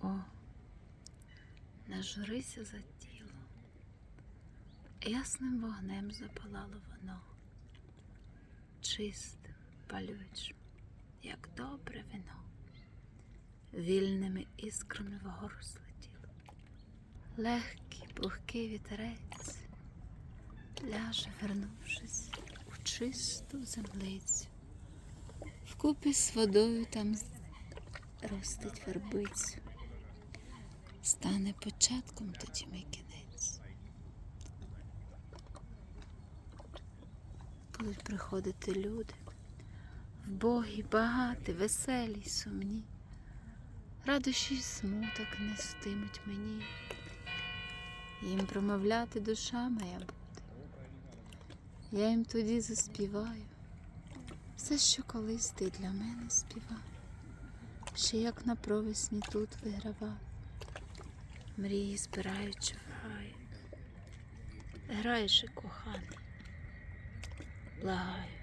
О, нажурися за тіло. Ясним вогнем запалало воно, чистим, палючим, як добре вино, вільними іскрами вгору злетіло. Легкий, пухкий вітерець ляже, вернувшись у чисту землицю. Вкупі з водою там ростить вербицю. Стане початком тоді мій кінець. Будуть приходити люди, вбогі, багаті, веселі, сумні. Радощі й смуток нестимуть мені. Їм промовляти душа моя буде. Я їм тоді заспіваю все, що колись ти для мене співав, ще як на провесні тут вигравав, мрії збираючи в гай. Граючи коханий, благаю.